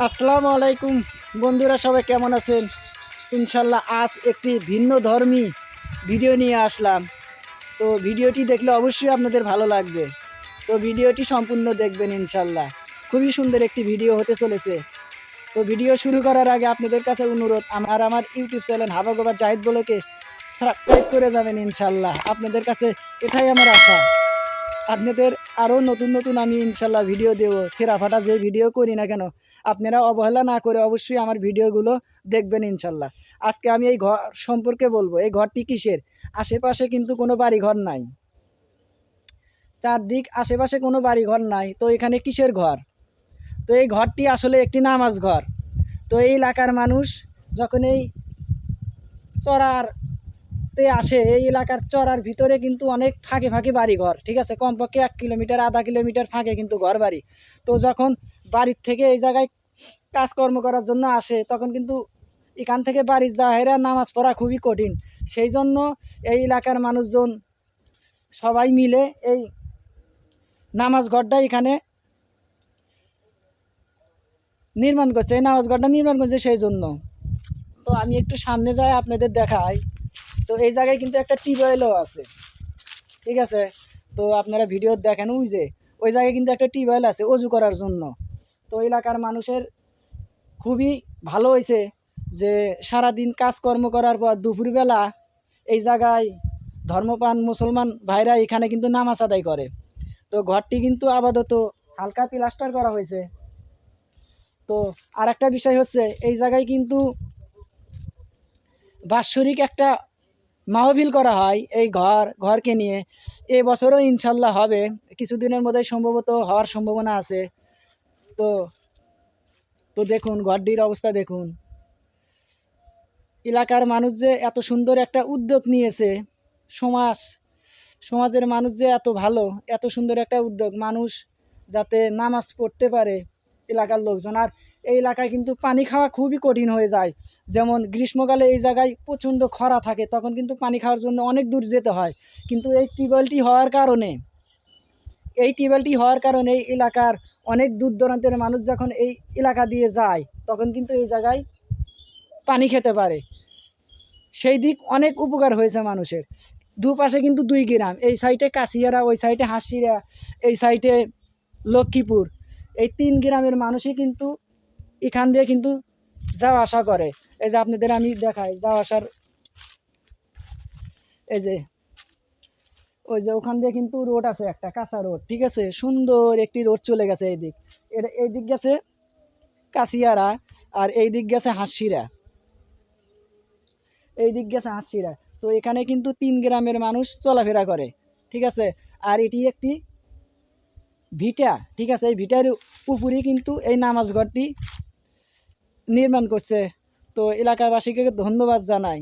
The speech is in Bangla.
আসসালামু আলাইকুম। বন্ধুরা, সবাই কেমন আছেন? ইনশাল্লাহ আজ একটি ভিন্ন ধর্মী ভিডিও নিয়ে আসলাম। তো ভিডিওটি দেখলে অবশ্যই আপনাদের ভালো লাগবে। তো ভিডিওটি সম্পূর্ণ দেখবেন ইনশাল্লাহ। খুবই সুন্দর একটি ভিডিও হতে চলেছে। তো ভিডিও শুরু করার আগে আপনাদের কাছে অনুরোধ, আমার আমার ইউটিউব চ্যানেল হাবা গোবা জাহিদ বলোকে সাবস্ক্রাইব করে যাবেন ইনশাল্লাহ। আপনাদের কাছে এটাই আমার আশা। আপনাদের আরও নতুন নতুন আমি ইনশাল্লাহ ভিডিও দেবো। সেরা ফাটা যে ভিডিও করি না কেন আপনারা অবহেলা না করে অবশ্যই আমার ভিডিওগুলো দেখবেন ইনশাল্লাহ। আজকে আমি এই ঘর সম্পর্কে বলব, এই ঘরটি কিসের? আশেপাশে কিন্তু কোনো বাড়ি ঘর নাই। চারদিক আশেপাশে কোনো বাড়ি ঘর নাই, তো এখানে কিসের ঘর? তো এই ঘরটি আসলে একটি নামাজ ঘর। তো এই এলাকার মানুষ যখন এই চড়ার তে আসে, এই এলাকার চড়ার ভিতরে কিন্তু অনেক ফাঁকে ফাঁকে বাড়ি ঘর ঠিক আছে? কমপক্ষে এক কিলোমিটার, আধা কিলোমিটার ফাঁকে কিন্তু ঘর বাড়ি। তো যখন বাড়ির থেকে এই জায়গায় কাজকর্ম করার জন্য আসে, তখন কিন্তু এখান থেকে বাড়ির জাহেরা নামাজ পড়া খুবই কঠিন। সেই জন্য এই এলাকার মানুষজন সবাই মিলে এই নামাজ ঘরটা এখানে নির্মাণ করছে। এই নামাজ ঘরটা নির্মাণ করছে সেই জন্য। তো আমি একটু সামনে যাই, আপনাদের দেখাই। তো এই জায়গায় কিন্তু একটা টিউবওয়েলও আছে। ঠিক আছে? তো আপনারা ভিডিও দেখেন, ওই যে, ওই জায়গায় কিন্তু একটা টিউবওয়েল আছে অজু করার জন্য। তো এলাকার মানুষের খুবই ভালো হয়েছে যে সারা সারাদিন কাজকর্ম করার পর দুপুরবেলা এই জায়গায় ধর্মপ্রাণ মুসলমান ভাইরা এখানে কিন্তু নামাজ আদায় করে। তো ঘরটি কিন্তু আপাতত হালকা প্লাস্টার করা হয়েছে। তো আর একটা বিষয় হচ্ছে, এই জায়গায় কিন্তু বাৎসরিক একটা মাহফিল করা হয় এই ঘর, ঘরকে নিয়ে। এ বছরও ইনশাল্লাহ হবে। কিছুদিনের মধ্যে সম্ভবত হওয়ার সম্ভাবনা আছে। তো তো দেখুন, ঘরটির অবস্থা দেখুন। এলাকার মানুষ যে এত সুন্দর একটা উদ্যোগ নিয়েছে, সমাজ, সমাজের মানুষ যে এত ভালো, এত সুন্দর একটা উদ্যোগ, মানুষ যাতে নামাজ পড়তে পারে এলাকার লোকজন। আর এই এলাকায় কিন্তু পানি খাওয়া খুবই কঠিন হয়ে যায়। যেমন গ্রীষ্মকালে এই জায়গায় প্রচণ্ড খরা থাকে, তখন কিন্তু পানি খাওয়ার জন্য অনেক দূর যেতে হয়। কিন্তু এই টিউবওয়েলটি হওয়ার কারণে, এই টিউবওয়েলটি হওয়ার কারণে এই এলাকার অনেক দূর দূরান্তের মানুষ যখন এই এলাকা দিয়ে যায়, তখন কিন্তু এই জায়গায় পানি খেতে পারে। সেই দিক অনেক উপকার হয়েছে মানুষের। দুপাশে কিন্তু দুই গ্রাম, এই সাইডে কাশিয়ারা, ওই সাইডে হাসিরা, এই সাইডে লক্ষ্মীপুর। এই তিন গ্রামের মানুষই কিন্তু এখান দিয়ে কিন্তু যাওয়া আসা করে। এই যে আপনাদের আমি দেখাই যাওয়া আসার। এই যে, ওই যে ওখান দিয়ে কিন্তু রোড আছে একটা, কাঁচা রোড, ঠিক আছে? সুন্দর একটি রোড চলে গেছে এই দিক এর এই দিক গেছে কাশিয়ারা আর এই দিক গেছে হাসিরা এই দিক গেছে হাসিরা তো এখানে কিন্তু তিন গ্রামের মানুষ চলাফেরা করে, ঠিক আছে? আর এটি একটি ভিটা, ঠিক আছে? এই ভিটার উপরে কিন্তু এই নামাজ ঘরটি নির্মাণ করছে। তো এলাকাবাসীকে ধন্যবাদ জানাই।